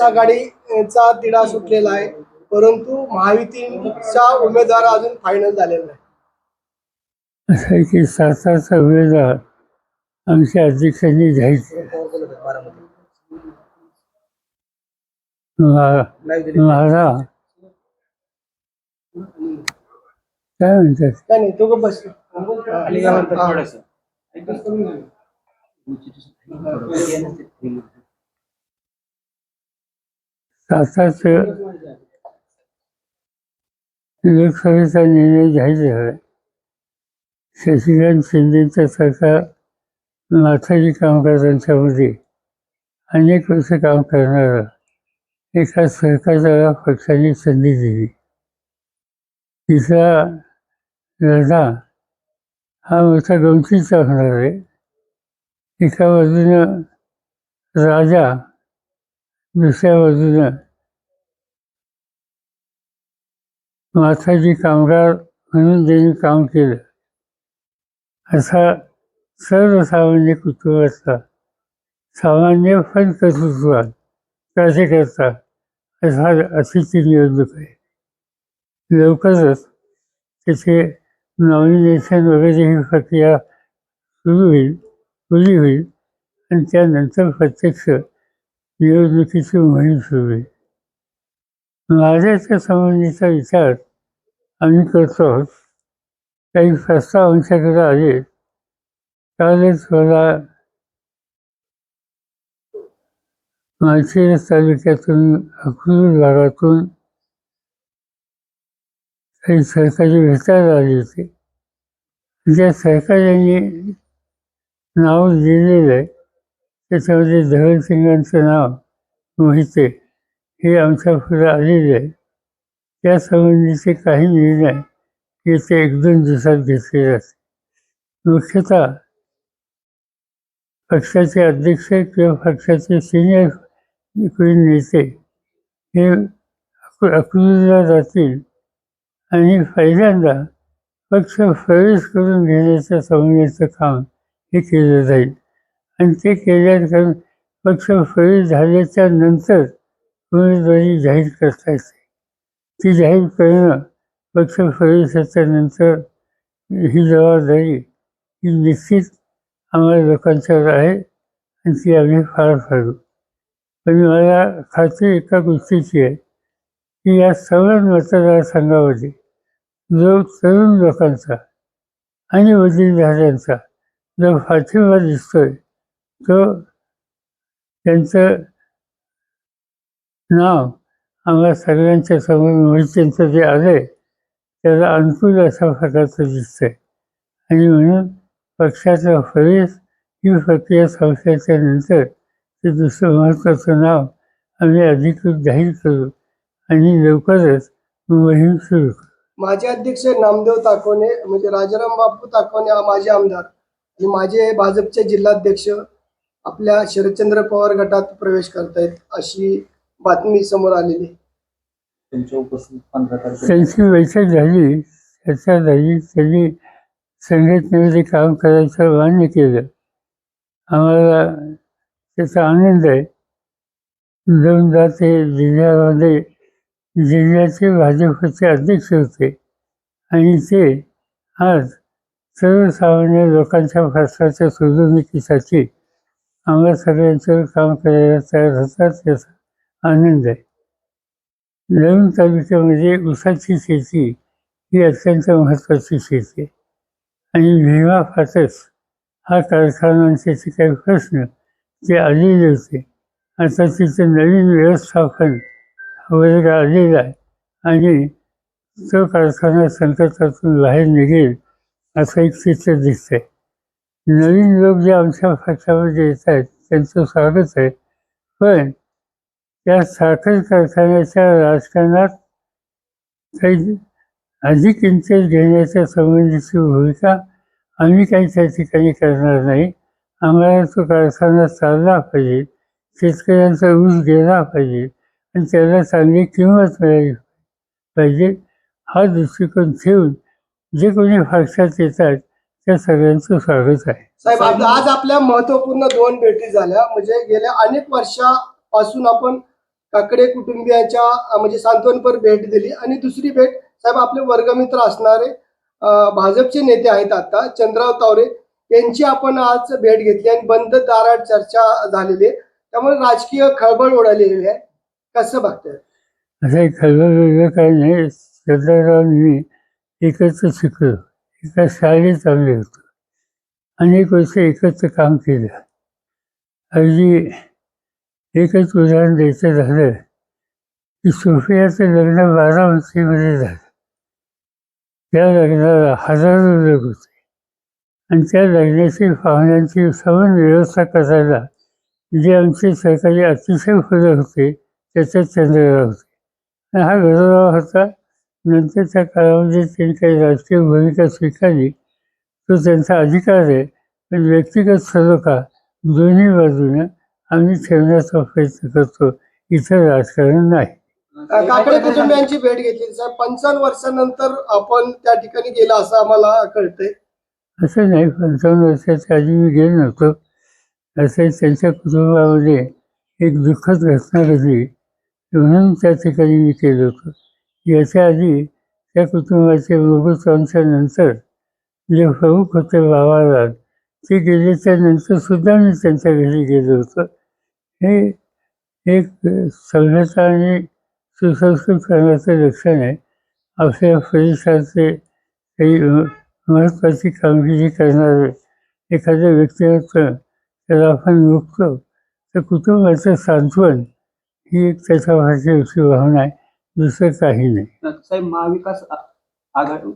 आघाडीचा तिढा सुटलेला आहे. परंतु महायुतीचा उमेदवार अजून फायनल झालेला नाही. असं आहे की उमेदवार आमच्या अध्यक्षांनी जाहीर केला मा- महारा काय म्हणतात? काय नाही तो बस. सातारचं लोकसभेचा निर्णय जाहीर झाला. शशिकांत शिंदेचं सरकार माथारी कामगारांच्यामध्ये अनेक वर्ष काम करणारा एका सरकारला पक्षाने संधी दिली. तिसरा लढा हा मोठा गमतीचा होणार आहे. एका बाजूनं राजा दुसऱ्या बाजूनं माथाजी कामगार म्हणून ज्यांनी काम केलं. असा सर्वसामान्य कुटुंबाचा सामान्य पण कसे कार्यकर्ता असा अशी ती निवडणूक आहे. लवकरच त्याचे नॉमिनेशन वगैरे ही प्रक्रिया सुरू होईल खुली होईल आणि त्यानंतर प्रत्यक्ष निवडणुकीची मोहीम सुरू आहे. माझ्याच्या संबंधीचा विचार आम्ही करतो आहोत. काही प्रस्ताव आमच्याकडे आले कालच मला माळशिरस तालुक्यातून अकलूर भागातून काही सहकारी भेटायला आले होते. ज्या सहकार्यांनी नाव दिलेलं आहे त्याच्यामध्ये धरणसिंगांचं नाव मोहिते हे आमच्या पुढे आलेले आहे. त्या संबंधीचे काही निर्णय येत्या एक दोन दिवसात घेतले जाते मुख्यतः पक्षाचे अध्यक्ष किंवा पक्षाचे सिनियर कोणी नेते हे अक- जातील आणि पहिल्यांदा पक्ष प्रवेश करून घेण्याच्या संबंधीचं काम हे केलं जाईल. आणि ते केल्यानंतर पक्ष प्रवेश झाल्याच्यानंतर उमेदवारी जाहीर करता येते. ती जाहीर करणं पक्ष प्रवेशाच्या झाल्यानंतर ही जबाबदारी ही निश्चित आम्हाला लोकांच्यावर आहे आणि ती आम्ही फार फाडू पण मला खात्री एका गोष्टीची आहे की या सर्व मतदारसंघामध्ये जो तरुण लोकांचा आणि वडीलधाऱ्यांचा जो पाठिंबा दिसतोय तो त्यांचं नाव आम्हाला सगळ्यांच्या समोर म्हणजे मोहित्यांचं जे आले त्याला अनुकूल असा प्रकारचं दिसतंय. आणि म्हणून पक्षाचा प्रवेश ही प्रक्रिया संस्थेच्या नंतर ते दुसरं महत्त्वाचं नाव आम्ही अधिकृत जाहीर करू आणि लवकरच मोहीम सुरू करू. माझे अध्यक्ष नामदेव ताकवणे म्हणजे राजाराम बापू ताकवणे हा माझे आमदार आणि माझे भाजपचे जिल्हाध्यक्ष आपल्या शरदचंद्र पवार गटात प्रवेश करतायत अशी बातमी समोर आलेली. आहे. त्यांच्या उपस्थित पंधरा तारखेला. त्यांची बैठक झाली. चर्चा झाली. त्यांनी संघटनेमध्ये काम करायचं मान्य केलं. आम्हाला त्याचा आनंद आहे. दोनदा ते जिल्ह्यामध्ये जिल्ह्याचे भाजपचे अध्यक्ष होते. आणि ते आज सर्वसामान्य लोकांच्या प्रश्नाच्या सोडवणुकीसाठी आम्हाला सगळ्यांच्यावर काम करायला तयार होतात याचा आनंद आहे. नवीन तालुक्यामध्ये म्हणजे ऊसाची शेती ही अत्यंत महत्त्वाची शेती आहे. आणि भीमा फाटस हा कारखानांचे काही प्रश्न ते आलेले होते. आता तिचं नवीन व्यवस्थापन वगैरे आलेलं आहे. आणि तो कारखाना संकटातून बाहेर निघेल असं एक चित्र दिसतंय. नवीन लोक जे आमच्या पक्षामध्ये येत आहेत त्यांचं स्वागत आहे. पण त्या साखर कारखान्याच्या राजकारणात काही अधिक इंटरेस्ट घेण्याच्या संबंधीची भूमिका आम्ही काही त्या ठिकाणी करणार नाही. आम्हाला तो कारखाना चालला पाहिजे शेतकऱ्यांचा ऊस गेला पाहिजे आणि त्याला चांगली किंमत मिळाली पाहिजे. हा दृष्टिकोन ठेवून जे कोणी पक्षात येतात त्या सगळ्यांचं स्वागत आहे. साहेब आज आज आपल्या महत्त्वपूर्ण दोन भेटी झाल्या. म्हणजे गेल्या अनेक वर्षापासून आपण काकडे कुटुंबियाच्या अं, म्हणजे सांत्वनपर भेट दिली. आणि दुसरी भेट साहेब आपले वर्गमित्र असणारे अं, भाजपचे नेते आहेत आता चंद्रराव तावरे यांची आपण आज भेट घेतली. आणि बंद दारात चर्चा झालेली आहे. त्यामुळे राजकीय खळबळ उडालेली आहे. कसं बघताय? असं एक खलबळ वेगळं काही नाही. श्रद्धाराव मी एकत्र शिकलो एका शाळेत चांगले होतो. अनेक वर्ष एकत्र काम केलं. अगदी एकच उदाहरण द्यायचं झालं की सोफियाचं लग्न बारामतीमध्ये झालं. त्या लग्नाला हजारो लोक होते. आणि त्या लग्नाची पाहुण्यांची सवन व्यवस्था करायला जे आमचे सहकारी अतिशय फुलं होते त्याच्यात चंद्रराव होते. हा गौरव होता नंतरच्या काळामध्ये त्यांनी काही राजकीय भूमिका स्वीकारली तो त्यांचा अधिकार आहे. पण व्यक्तिगत सलोखा दोन्ही बाजूनं आम्ही ठेवण्याचा प्रयत्न करतो. इथं राजकारण नाही. काकडे कुटुंबियांची भेट घेतली साहेब पंचावन्न वर्षानंतर आपण त्या ठिकाणी गेला असं आम्हाला कळतंय. असं नाही पंचावन्न वर्षाच्या आधी मी गेलो नव्हतो. असं त्यांच्या कुटुंबामध्ये एक दुःखद घटना घडली. म्हणून त्या ठिकाणी मी केलं होतं. याच्या आधी त्या कुटुंबाचे मुहूर्तांच्या नंतर जे प्रमुख होते बाबाराज ते गेले त्यानंतर सुद्धा मी त्यांच्या घरी गेलो होतो. हे एक सभ्यता आणि सुसंस्कृत करण्याचं लक्षण आहे. आपल्या परिसराचे काही महत्त्वाची कामगिरी करणारे एखाद्या व्यक्तिमत्व त्याला आपण मुक्तो तर कुटुंबाचं सांत्वन ही एक त्याच्या भाषेची भावना आहे. दुसरं काही नाही. साहेब महाविकास आघाडी